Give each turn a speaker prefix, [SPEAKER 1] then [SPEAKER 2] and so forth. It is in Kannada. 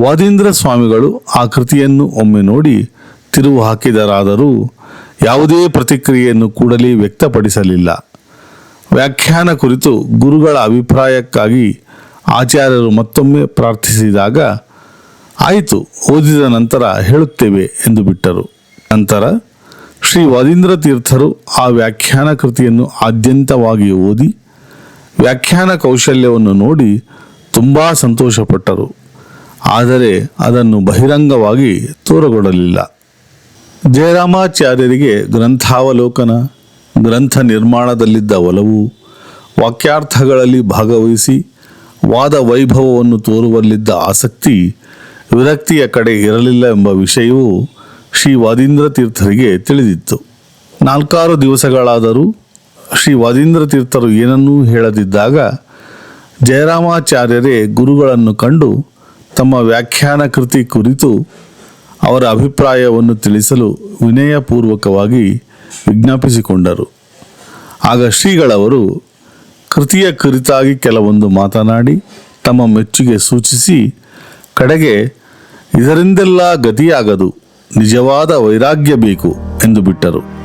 [SPEAKER 1] ವಾದೀಂದ್ರ ಸ್ವಾಮಿಗಳು ಆ ಕೃತಿಯನ್ನು ಒಮ್ಮೆ ನೋಡಿ ತಿರುವು ಹಾಕಿದರಾದರೂ ಯಾವುದೇ ಪ್ರತಿಕ್ರಿಯೆಯನ್ನು ಕೂಡಲೇ ವ್ಯಕ್ತಪಡಿಸಲಿಲ್ಲ. ವ್ಯಾಖ್ಯಾನ ಕುರಿತು ಗುರುಗಳ ಅಭಿಪ್ರಾಯಕ್ಕಾಗಿ ಆಚಾರ್ಯರು ಮತ್ತೊಮ್ಮೆ ಪ್ರಾರ್ಥಿಸಿದಾಗ, ಆಯಿತು, ಓದಿದ ನಂತರ ಹೇಳುತ್ತೇವೆ ಎಂದು ಬಿಟ್ಟರು. ನಂತರ ಶ್ರೀ ವಾದೀಂದ್ರ ತೀರ್ಥರು ಆ ವ್ಯಾಖ್ಯಾನ ಕೃತಿಯನ್ನು ಆದ್ಯಂತವಾಗಿ ಓದಿ, ವ್ಯಾಖ್ಯಾನ ಕೌಶಲ್ಯವನ್ನು ನೋಡಿ ತುಂಬ ಸಂತೋಷಪಟ್ಟರು. ಆದರೆ ಅದನ್ನು ಬಹಿರಂಗವಾಗಿ ತೋರಗೊಡಲಿಲ್ಲ. ಜಯರಾಮಾಚಾರ್ಯರಿಗೆ ಗ್ರಂಥಾವಲೋಕನ, ಗ್ರಂಥ ನಿರ್ಮಾಣದಲ್ಲಿದ್ದ ಒಲವು, ವಾಕ್ಯಾರ್ಥಗಳಲ್ಲಿ ಭಾಗವಹಿಸಿ, ವಾದ ವೈಭವವನ್ನು ತೋರುವಲ್ಲಿದ್ದ ಆಸಕ್ತಿ, ವಿರಕ್ತಿಯ ಕಡೆ ಇರಲಿಲ್ಲ ಎಂಬ ವಿಷಯವು ಶ್ರೀ ವಾದೀಂದ್ರ ತೀರ್ಥರಿಗೆ ತಿಳಿದಿತ್ತು. ನಾಲ್ಕಾರು ದಿವಸಗಳಾದರೂ ಶ್ರೀ ವಾದೀಂದ್ರ ತೀರ್ಥರು ಏನನ್ನೂ ಹೇಳದಿದ್ದಾಗ ಜಯರಾಮಾಚಾರ್ಯರೇ ಗುರುಗಳನ್ನು ಕಂಡು ತಮ್ಮ ವ್ಯಾಖ್ಯಾನ ಕೃತಿ ಕುರಿತು ಅವರ ಅಭಿಪ್ರಾಯವನ್ನು ತಿಳಿಸಲು ವಿನಯಪೂರ್ವಕವಾಗಿ ವಿಜ್ಞಾಪಿಸಿಕೊಂಡರು. ಆಗ ಶ್ರೀಗಳವರು ಕೃತಿಯ ಕುರಿತಾಗಿ ಕೆಲವೊಂದು ಮಾತನಾಡಿ, ತಮ್ಮ ಮೆಚ್ಚುಗೆ ಸೂಚಿಸಿ, ಕಡೆಗೆ ಇದರಿಂದೆಲ್ಲ ಗತಿಯಾಗದು, ನಿಜವಾದ ವೈರಾಗ್ಯ ಬೇಕು ಎಂದು ಬಿಟ್ಟರು.